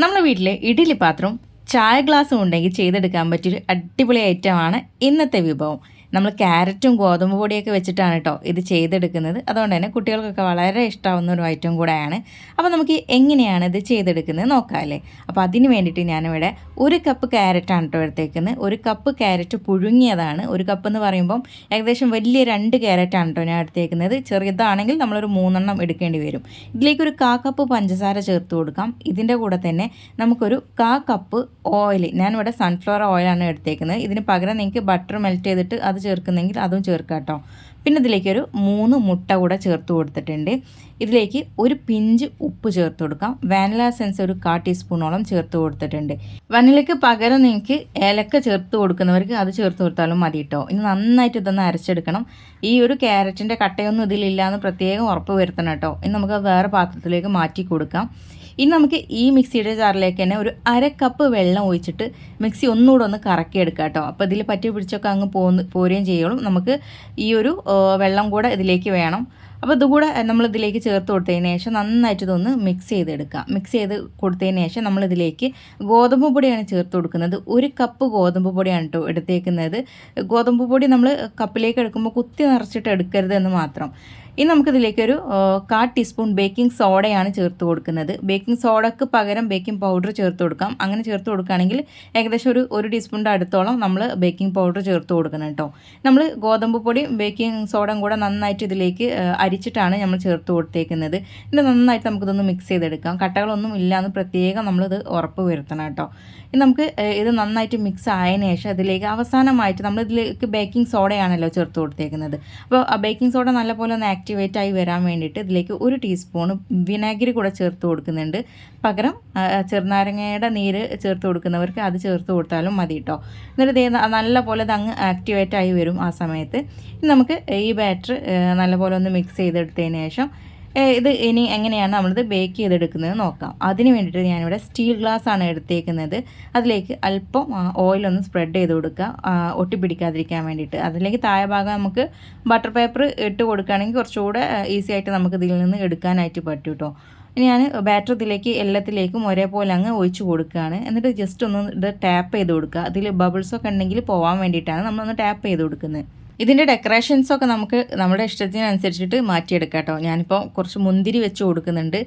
നമ്മുടെ വീട്ടിലെ ഇഡ്ഡലി പാത്രവും ചായ ഗ്ലാസ്സും ഉണ്ടെങ്കിൽ ചെയ്തെടുക്കാൻ പറ്റിയൊരു അടിപൊളി ഐറ്റമാണ് ഇന്നത്തെ വിഭവം. നമ്മൾ ക്യാരറ്റും ഗോതമ്പ് പൊടിയൊക്കെ വെച്ചിട്ടാണ് കേട്ടോ ഇത് ചെയ്തെടുക്കുന്നത്. അതുകൊണ്ട് തന്നെ കുട്ടികൾക്കൊക്കെ വളരെ ഇഷ്ടമാവുന്ന ഒരു ഐറ്റം കൂടെയാണ്. അപ്പോൾ നമുക്ക് എങ്ങനെയാണ് ഇത് ചെയ്തെടുക്കുന്നത് നോക്കാമല്ലേ അപ്പോൾ അതിന് വേണ്ടിയിട്ട് ഞാനിവിടെ ഒരു കപ്പ് ക്യാരറ്റാണ് കേട്ടോ എടുത്തേക്കുന്നത്. ഒരു കപ്പ് ക്യാരറ്റ് പുഴുങ്ങിയതാണ്. ഒരു കപ്പ് എന്ന് പറയുമ്പം ഏകദേശം വലിയ രണ്ട് ക്യാരറ്റാണ് കേട്ടോ ഞാൻ എടുത്തേക്കുന്നത്. ചെറിയതാണെങ്കിൽ നമ്മളൊരു മൂന്നെണ്ണം എടുക്കേണ്ടി വരും. ഇതിലേക്ക് ഒരു കാ കപ്പ് പഞ്ചസാര ചേർത്ത് കൊടുക്കാം. ഇതിന്റെ കൂടെ തന്നെ നമുക്കൊരു കാ കപ്പ് ഓയിൽ ഞാനിവിടെ സൺഫ്ലവർ ഓയിലാണ് എടുത്തേക്കുന്നത്. ഇതിന് പകരം നിങ്ങൾക്ക് ബട്ടർ മെൽറ്റ് ചെയ്തിട്ട് അത് ചേർക്കുന്നെങ്കിൽ അതും ചേർക്കാം കേട്ടോ. പിന്നെ ഇതിലേക്ക് ഒരു മൂന്ന് മുട്ട കൂടെ ചേർത്ത് കൊടുത്തിട്ടുണ്ട്. ഇതിലേക്ക് ഒരു പിഞ്ച് ഉപ്പ് ചേർത്ത് കൊടുക്കാം. വാനില സെൻസ് ഒരു കാ ടീസ്പൂണോളം ചേർത്ത് കൊടുത്തിട്ടുണ്ട്. വനിലയ്ക്ക് പകരം നിങ്ങൾക്ക് ഏലക്ക ചേർത്ത് കൊടുക്കുന്നവർക്ക് അത് ചേർത്ത് കൊടുത്താലും മതി കേട്ടോ. ഇനി നന്നായിട്ട് ഇതൊന്ന് അരച്ചെടുക്കണം. ഈ ഒരു ക്യാരറ്റിന്റെ കട്ടയൊന്നും ഇതിലില്ല എന്ന് പ്രത്യേകം ഉറപ്പ് വരുത്തണം കേട്ടോ. ഇനി നമുക്ക് വേറെ പാത്രത്തിലേക്ക് മാറ്റി കൊടുക്കാം. ഇനി നമുക്ക് ഈ മിക്സിയുടെ ജാറിലേക്ക് തന്നെ ഒരു അര കപ്പ് വെള്ളം ഒഴിച്ചിട്ട് മിക്സി ഒന്നുകൂടെ ഒന്ന് കറക്കി എടുക്കാം കേട്ടോ. അപ്പോൾ ഇതിൽ പറ്റി പിടിച്ചൊക്കെ അങ്ങ് പോന്ന് പോരുകയും ചെയ്യുള്ളൂ നമുക്ക് ഈ ഒരു വെള്ളം കൂടെ ഇതിലേക്ക് വേണം. അപ്പോൾ ഇതുകൂടെ നമ്മൾ ഇതിലേക്ക് ചേർത്ത് കൊടുത്തതിന് ശേഷം നന്നായിട്ട് ഇതൊന്ന് മിക്സ് ചെയ്തെടുക്കാം. മിക്സ് ചെയ്ത് കൊടുത്തതിന് ശേഷം നമ്മൾ ഇതിലേക്ക് ഗോതമ്പ് പൊടിയാണ് ചേർത്ത് കൊടുക്കുന്നത്. ഒരു കപ്പ് ഗോതമ്പ് പൊടിയാണ് കേട്ടോ എടുത്തേക്കുന്നത്. ഗോതമ്പ് പൊടി നമ്മൾ കപ്പിലേക്ക് എടുക്കുമ്പോൾ കുത്തി നിറച്ചിട്ട് എടുക്കരുത് എന്ന് മാത്രം. ഇനി നമുക്കിതിലേക്കൊരു കാ ടീസ്പൂൺ ബേക്കിംഗ് സോഡയാണ് ചേർത്ത് കൊടുക്കുന്നത്. ബേക്കിംഗ് സോഡക്ക് പകരം ബേക്കിംഗ് പൗഡർ ചേർത്ത് കൊടുക്കാം. അങ്ങനെ ചേർത്ത് കൊടുക്കുകയാണെങ്കിൽ ഏകദേശം ഒരു ഒരു ടീസ്പൂണിന്റെ അടുത്തോളം നമ്മൾ ബേക്കിംഗ് പൗഡർ ചേർത്ത് കൊടുക്കണം കേട്ടോ നമ്മൾ ഗോതമ്പ് പൊടിയും ബേക്കിംഗ് സോഡയും കൂടെ നന്നായിട്ട് ഇതിലേക്ക് അരിച്ചിട്ടാണ് നമ്മൾ ചേർത്ത് കൊടുത്തേക്കുന്നത്. ഇനി നന്നായിട്ട് നമുക്കിതൊന്ന് മിക്സ് ചെയ്തെടുക്കാം. കട്ടകളൊന്നും ഇല്ലയെന്ന് പ്രത്യേകം നമ്മളിത് ഉറപ്പ് വരുത്തണം കേട്ടോ. ഇനി നമുക്ക് ഇത് നന്നായിട്ട് മിക്സ് ആയതിനു ശേഷം അതിലേക്ക് അവസാനമായിട്ട് നമ്മൾ ഇതിലേക്ക് ബേക്കിംഗ് സോഡയാണല്ലോ ചേർത്ത് കൊടുത്തേക്കുന്നത്. അപ്പോൾ ആ ബേക്കിംഗ് സോഡ നല്ലപോലെ ഒന്ന് ആക്ടിവേറ്റ് ആയി വരാൻ വേണ്ടിയിട്ട് ഇതിലേക്ക് ഒരു ടീസ്പൂൺ വിനാഗിരി കൂടെ ചേർത്ത് കൊടുക്കുന്നുണ്ട്. പകരം ചെറുനാരങ്ങയുടെ നീര് ചേർത്ത് കൊടുക്കുന്നവർക്ക് അത് ചേർത്ത് കൊടുത്താലും മതി കേട്ടോ. എന്നിട്ട് നല്ലപോലെ ഇത് അങ്ങ് ആക്ടിവേറ്റ് ആയി വരും ആ സമയത്ത്. നമുക്ക് ഈ ബാറ്റർ നല്ലപോലെ ഒന്ന് മിക്സ് ചെയ്തെടുത്തതിന് ശേഷം ഇത് ഇനി എങ്ങനെയാണ് നമ്മളിത് ബേക്ക് ചെയ്തെടുക്കുന്നത് നോക്കാം. അതിന് വേണ്ടിയിട്ട് ഞാനിവിടെ സ്റ്റീൽ ഗ്ലാസ് ആണ് എടുത്തേക്കുന്നത്. അതിലേക്ക് അല്പം ഓയിലൊന്ന് സ്പ്രെഡ് ചെയ്ത് കൊടുക്കുക. ഒട്ടിപ്പിടിക്കാതിരിക്കാൻ വേണ്ടിയിട്ട്. അതിലേക്ക് താഴെ ഭാഗം നമുക്ക് ബട്ടർ പേപ്പർ ഇട്ട് കൊടുക്കുകയാണെങ്കിൽ കുറച്ചുകൂടെ ഈസി ആയിട്ട് നമുക്ക് ഇതിൽ നിന്ന് എടുക്കാനായിട്ട് പറ്റും കേട്ടോ ഞാൻ ബാറ്റർ ഇതിലേക്ക് എല്ലാത്തിലേക്കും ഒരേപോലെ അങ്ങ് ഒഴിച്ച് കൊടുക്കുകയാണ്. എന്നിട്ട് ജസ്റ്റ് ഒന്ന് ഇത് ടാപ്പ് ചെയ്ത് കൊടുക്കുക. അതിൽ ബബിൾസൊക്കെ ഉണ്ടെങ്കിൽ പോകാൻ വേണ്ടിയിട്ടാണ് നമ്മളൊന്ന് ടാപ്പ് ചെയ്ത് കൊടുക്കുന്നത്. ഇതിന്റെ ഡെക്കറേഷൻസൊക്കെ നമുക്ക് നമ്മുടെ ഇഷ്ടത്തിനനുസരിച്ചിട്ട് മാറ്റിയെടുക്കാം കേട്ടോ ഞാനിപ്പോൾ കുറച്ച് മുന്തിരി വെച്ച് കൊടുക്കുന്നുണ്ട്.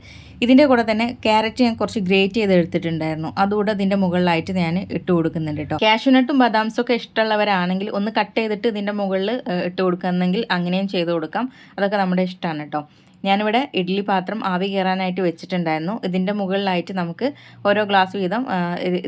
ഇതിന്റെ കൂടെ തന്നെ ക്യാരറ്റ് ഞാൻ കുറച്ച് ഗ്രേറ്റ് ചെയ്ത് എടുത്തിട്ടുണ്ടായിരുന്നു. അതുകൂടെ ഇതിന്റെ മുകളിലായിട്ട് ഞാൻ ഇട്ട് കൊടുക്കുന്നുണ്ട് കേട്ടോ. കാഷ്യൂനട്ടും ബദാംസൊക്കെ ഇഷ്ടമുള്ളവരാണെങ്കിൽ ഒന്ന് കട്ട് ചെയ്തിട്ട് ഇതിന്റെ മുകളിൽ ഇട്ട് കൊടുക്കുന്നെങ്കിൽ അങ്ങനെയും ചെയ്ത് കൊടുക്കാം. അതൊക്കെ നമ്മുടെ ഇഷ്ടമാണ് കേട്ടോ. ഞാനിവിടെ ഇഡ്ഡലി പാത്രം ആവി കയറാനായിട്ട് വെച്ചിട്ടുണ്ടായിരുന്നു. ഇതിന്റെ മുകളിലായിട്ട് നമുക്ക് ഓരോ ഗ്ലാസ് വീതം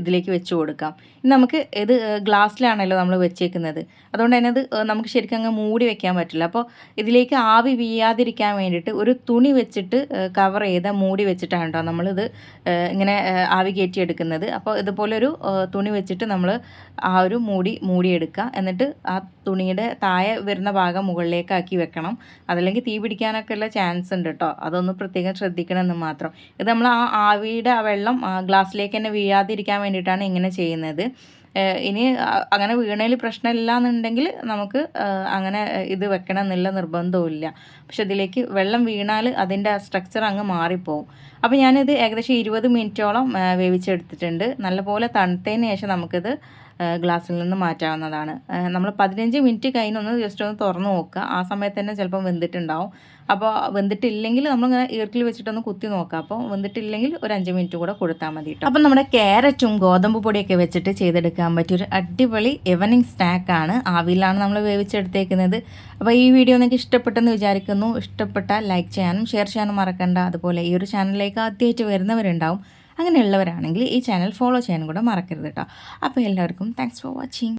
ഇതിലേക്ക് വെച്ച് കൊടുക്കാം. നമുക്ക് ഇത് ഗ്ലാസ്സിലാണല്ലോ നമ്മൾ വെച്ചേക്കുന്നത്. അതുകൊണ്ട് തന്നെ അത് നമുക്ക് ശരിക്കും അങ്ങ് മൂടി വെക്കാൻ പറ്റില്ല. അപ്പോൾ ഇതിലേക്ക് ആവി വീയാതിരിക്കാൻ വേണ്ടിയിട്ട് ഒരു തുണി വെച്ചിട്ട് കവർ ചെയ്ത മൂടി വെച്ചിട്ടാണ് കേട്ടോ നമ്മളിത് ഇങ്ങനെ ആവി കയറ്റി എടുക്കുന്നത് അപ്പോൾ ഇതുപോലൊരു തുണി വെച്ചിട്ട് നമ്മൾ ആ ഒരു മൂടി മൂടിയെടുക്കുക. എന്നിട്ട് ആ തുണിയുടെ താഴെ വരുന്ന ഭാഗം മുകളിലേക്കാക്കി വെക്കണം. അതല്ലെങ്കിൽ തീ പിടിക്കാനൊക്കെ ഉള്ള ചാൻസ് ഉണ്ട് കേട്ടോ അതൊന്ന് പ്രത്യേകം ശ്രദ്ധിക്കണമെന്ന് മാത്രം. ഇത് നമ്മൾ ആ ആവിയുടെ ആ വെള്ളം ഗ്ലാസ്സിലേക്ക് തന്നെ വീഴാതിരിക്കാൻ വേണ്ടിയിട്ടാണ് ഇങ്ങനെ ചെയ്യുന്നത്. ഇനി അങ്ങനെ വീണതിൽ പ്രശ്നമില്ല എന്നുണ്ടെങ്കിൽ നമുക്ക് അങ്ങനെ ഇത് വെക്കണം എന്നുള്ള നിർബന്ധവും പക്ഷെ ഇതിലേക്ക് വെള്ളം വീണാൽ അതിന്റെ സ്ട്രക്ചർ അങ്ങ് മാറിപ്പോവും. അപ്പോൾ ഞാനിത് ഏകദേശം ഇരുപത് മിനിറ്റോളം വേവിച്ചെടുത്തിട്ടുണ്ട്. നല്ലപോലെ തണുത്തതിന് ശേഷം നമുക്കിത് ഗ്ലാസ്സിൽ നിന്ന് മാറ്റാവുന്നതാണ്. നമ്മൾ പതിനഞ്ച് മിനിറ്റ് കഴിഞ്ഞൊന്ന് ജസ്റ്റ് ഒന്ന് തുറന്ന് നോക്കുക. ആ സമയത്ത് തന്നെ ചിലപ്പം വെന്തിട്ടുണ്ടാവും. അപ്പോൾ വെന്തിട്ടില്ലെങ്കിൽ നമ്മളിങ്ങനെ ഈർക്കിൽ വെച്ചിട്ടൊന്ന് കുത്തി നോക്കുക. അപ്പോൾ വെന്തിട്ടില്ലെങ്കിൽ ഒരു അഞ്ച് മിനിറ്റ് കൂടെ കൊടുത്താൽ മതി കേട്ടോ. അപ്പം നമ്മുടെ ക്യാരറ്റും ഗോതമ്പ് പൊടിയൊക്കെ വെച്ചിട്ട് ചെയ്തെടുക്കാൻ പറ്റിയൊരു അടിപൊളി എവനിങ് സ്നാക്കാണ് ആവിയിലാണ് നമ്മൾ വേവിച്ചെടുത്തേക്കുന്നത്. അപ്പോൾ ഈ വീഡിയോ നിങ്ങൾക്ക് ഇഷ്ടപ്പെട്ടെന്ന് വിചാരിക്കുന്നു. ഇഷ്ടപ്പെട്ടാൽ ലൈക്ക് ചെയ്യാനും ഷെയർ ചെയ്യാനും മറക്കണ്ട. അതുപോലെ ഈ ഒരു ചാനലിലേക്ക് ആദ്യമായിട്ട് വരുന്നവരുണ്ടാവും. അങ്ങനെയുള്ളവരാണെങ്കിൽ ഈ ചാനൽ ഫോളോ ചെയ്യാനും കൂടെ മറക്കരുത് കേട്ടോ അപ്പോൾ എല്ലാവർക്കും താങ്ക്സ് ഫോർ വാച്ചിങ്